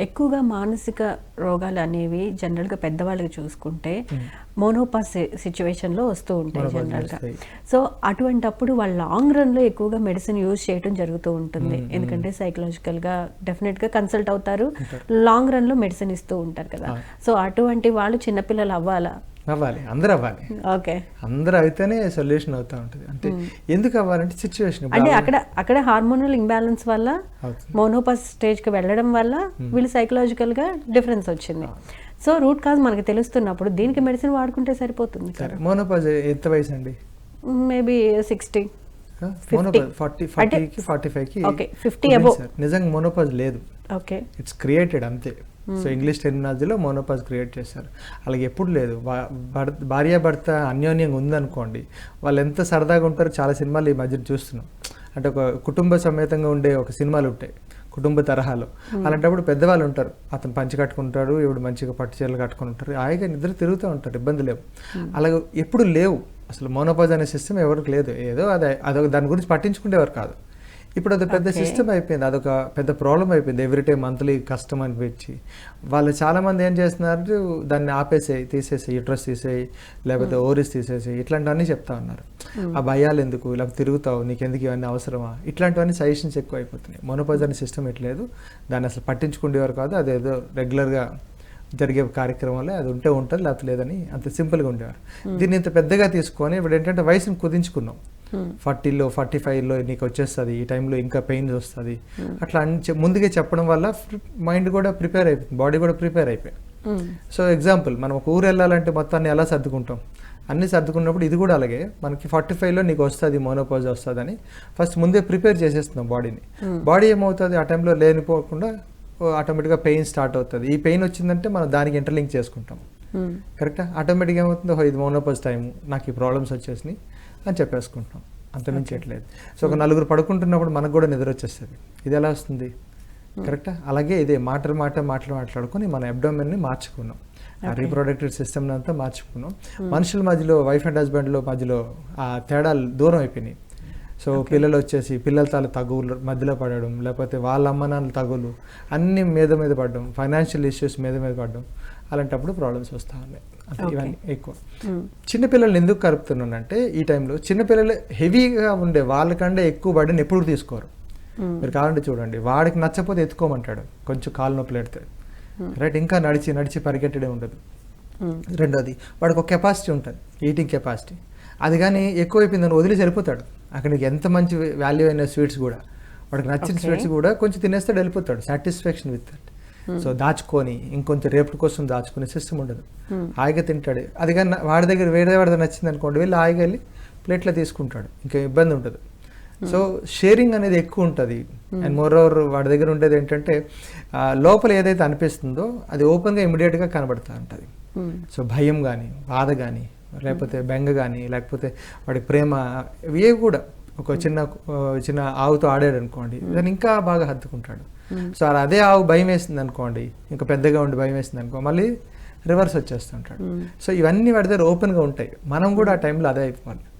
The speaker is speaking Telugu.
ఎక్కువగా మానసిక రోగాలు అనేవి జనరల్గా పెద్దవాళ్ళకి చూసుకుంటే మోనోపాస్ సిచ్యువేషన్లో వస్తూ ఉంటాయి జనరల్గా. సో అటువంటప్పుడు వాళ్ళు లాంగ్ రన్లో ఎక్కువగా మెడిసిన్ యూజ్ చేయడం జరుగుతూ ఉంటుంది. ఎందుకంటే సైకలాజికల్గా డెఫినెట్గా కన్సల్ట్ అవుతారు. లాంగ్ రన్లో మెడిసిన్ ఇస్తూ ఉంటారు కదా. సో అటువంటి వాళ్ళు చిన్నపిల్లలు అవ్వాలా? అవ్వాలి అందరూ అవ్వాలి. ఓకే. అందరూ అయితేనే సొల్యూషన్ అవుతా ఉంటుంది. అంటే ఎందుకు అవ్వాలంటే సిచ్యువేషన్ అంటే అక్కడ అక్కడ హార్మోనల్ ఇంబ్యాలెన్స్ వల్ల అవుతుంది. మోనోపాస్ స్టేజ్కి వెళ్ళడం వల్ల వీళ్ళు సైకలాజికల్గా డిఫరెన్స్ వచ్చింది. సో రూట్ కాజ్ మనకి తెలుస్తున్నప్పుడు దీనికి మెడిసిన్ వాడుకుంటే సరిపోతుంది సరే మోనోపాజ్ ఎంత వయసు అండి? Maybe sixty menopause forty forty ఫైవ్కి Okay, 50 above. నిజంగా మోనోపాజ్ లేదు. ఓకే ఇట్స్ క్రియేటెడ్ అంతే. సో ఇంగ్లీష్ టెర్మినాలజీలో మోనోపాజ్ క్రియేట్ చేశారు. అలాగే ఎప్పుడు లేదు. భా- భర్- భార్యాభర్త అన్యోన్యంగా ఉందనుకోండి వాళ్ళు ఎంత సరదాగా ఉంటారో చాలా సినిమాలు ఈ మధ్య చూస్తున్నాం. అంటే ఒక కుటుంబ సమేతంగా ఉండే ఒక సినిమాలు ఉంటాయి కుటుంబ తరహాలో. అలాంటప్పుడు పెద్దవాళ్ళు ఉంటారు. అతను పంచి కట్టుకుంటాడు ఇప్పుడు మంచిగా పట్టు చీరలు కట్టుకుని ఉంటారు. హాయిగా నిద్ర తిరుగుతూ ఉంటారు ఇబ్బంది లేవు. అలాగే ఎప్పుడు లేవు. అసలు మోనోపాజ్ అనే సిస్టమ్ ఎవరికి లేదు. ఏదో అదే అదొక దాని గురించి పట్టించుకునేవారు కాదు. ఇప్పుడు అది పెద్ద సిస్టమ్ అయిపోయింది. అదొక పెద్ద ప్రాబ్లం అయిపోయింది. ఎవ్రీ టైం మంత్లీ కష్టం అనిపించి వాళ్ళు చాలా మంది ఏం చేస్తున్నారు? దాన్ని ఆపేసేయి తీసేసి యూట్రస్ తీసేయి లేకపోతే ఓరిస్ తీసేసి ఇట్లాంటివన్నీ చెప్తా ఉన్నారు. ఆ భయాలు ఎందుకు? ఇలా తిరుగుతావు నీకు ఎందుకు ఇవన్నీ అవసరమా? ఇట్లాంటివన్నీ సజెషన్స్ ఎక్కువ అయిపోతున్నాయి మొనోపాజ్ అనే సిస్టమ్ ఇట్లేదు దాన్ని అసలు పట్టించుకునేవారు కాదు. అదేదో రెగ్యులర్గా జరిగే కార్యక్రమాలే. అది ఉంటే ఉంటుంది లేకపోతే లేదని అంత సింపుల్గా ఉండేవారు. దీన్ని ఇంత పెద్దగా తీసుకొని ఇప్పుడు ఏంటంటే వయసును కుదించుకున్నాం. ఫార్టీలో ఫార్టీ ఫైవ్లో నీకు వచ్చేస్తుంది ఈ టైంలో ఇంకా పెయిన్స్ వస్తుంది. అట్లా అన్ని చె- ముందుగా చెప్పడం వల్ల మైండ్ కూడా ప్రిపేర్ అయిపోయింది బాడీ కూడా ప్రిపేర్ అయిపోయింది సో ఎగ్జాంపుల్ మనం ఒక ఊరు వెళ్ళాలంటే మొత్తాన్ని ఎలా సర్దుకుంటాం? అన్ని సర్దుకున్నప్పుడు ఇది కూడా అలాగే మనకి ఫార్టీ ఫైవ్లో నీకు వస్తుంది మోనోపాజ్ వస్తుందని. ఫస్ట్ ముందే ప్రిపేర్ చేసేస్తున్నాం బాడీని. బాడీ ఏమవుతుంది? ఆ టైంలో లేనిపోకుండా ఆటోమేటిక్గా పెయిన్ స్టార్ట్ అవుతుంది. ఈ పెయిన్ వచ్చిందంటే మనం దానికి ఇంటర్లింక్ చేసుకుంటాం. కరెక్టా? ఆటోమేటిక్గా ఏమవుతుందో "ఓ, ఇది మోనోపాజ్ టైం నాకు ఈ ప్రాబ్లమ్స్ వచ్చేసినాయి. అని చెప్పేసుకుంటాం అంతమించి ఎట్లేదు సో ఒక నలుగురు పడుకుంటున్నప్పుడు మనకు కూడా నిద్ర వచ్చేస్తుంది. ఇది ఎలా వస్తుంది? కరెక్టా? అలాగే ఇదే మాటలు మాట మాటలు మాట్లాడుకొని మన అబ్డోమెన్ని మార్చుకున్నాం. ఆ రీప్రొడక్టివ్ సిస్టమ్ అంతా మార్చుకున్నాం. మనుషుల మధ్యలో వైఫ్ అండ్ హస్బెండ్లో మధ్యలో ఆ తేడాలు దూరం అయిపోయినాయి. సో పిల్లలు వచ్చేసి పిల్లల తాల తగువులు మధ్యలో పడడం లేకపోతే వాళ్ళ అమ్మ నాన్నల తగులు అన్ని మీద మీద పడడం ఫైనాన్షియల్ ఇష్యూస్ మీద మీద పడడం. అలాంటప్పుడు ప్రాబ్లమ్స్ వస్తూ ఉన్నాయి. అంటే ఇవన్నీ ఎక్కువ. చిన్నపిల్లల్ని ఎందుకు కలుపుతున్నానంటే ఈ టైంలో చిన్నపిల్లలు హెవీగా ఉండే వాళ్ళకంటే ఎక్కువ బడిని ఎప్పుడు తీసుకోరు. మీరు కావాలంటే చూడండి వాడికి నచ్చకపోతే ఎత్తుకోమంటాడు. కొంచెం కాలు నొప్పి పెడతాడు రైట్ ఇంకా నడిచి నడిచి పరిగెట్టడే ఉండదు. రెండోది వాడికి ఒక కెపాసిటీ ఉంటుంది ఈటింగ్ కెపాసిటీ అది కానీ ఎక్కువైపోయిందని వదిలి సరిపోతాడు. అక్కడికి ఎంత మంచి వాల్యూ అయిన స్వీట్స్ కూడా. వాడికి నచ్చిన. స్వీట్స్ కూడా కొంచెం తినేస్తాడు వెళ్ళిపోతాడు. సాటిస్ఫాక్షన్ విత్ దట్ సో దాచుకొని ఇంకొంచెం రేపు కోసం దాచుకునే సిస్టమ్ ఉండదు. హాయిగా తింటాడు. అది కానీ వాడి దగ్గర వేరే వాడి దగ్గర నచ్చింది అనుకోండి వెళ్ళి హాయిగా వెళ్ళి ప్లేట్లో తీసుకుంటాడు. ఇంకా ఇబ్బంది ఉండదు. సో షేరింగ్ అనేది ఎక్కువ ఉంటుంది. అండ్ మోర్ ఓవర్ వాడి దగ్గర ఉండేది ఏంటంటే లోపల ఏదైతే అనిపిస్తుందో అది ఓపెన్గా ఇమీడియట్గా కనబడుతూ ఉంటుంది. సో భయం కానీ బాధ కానీ లేకపోతే బెంగ కానీ లేకపోతే వాడి ప్రేమ ఇవే కూడా ఒక చిన్న చిన్న ఆవుతో ఆడాడు అనుకోండి దాన్ని ఇంకా బాగా హత్తుకుంటాడు. సో అలా అదే ఆవు భయం వేసింది అనుకోండి ఇంకా పెద్దగా ఉండి భయం వేసింది అనుకో మళ్ళీ రివర్స్ వచ్చేస్తుంటాడు. సో ఇవన్నీ వాడి దగ్గర ఓపెన్గా ఉంటాయి. మనం కూడా ఆ టైంలో అదే అయిపోవాలి.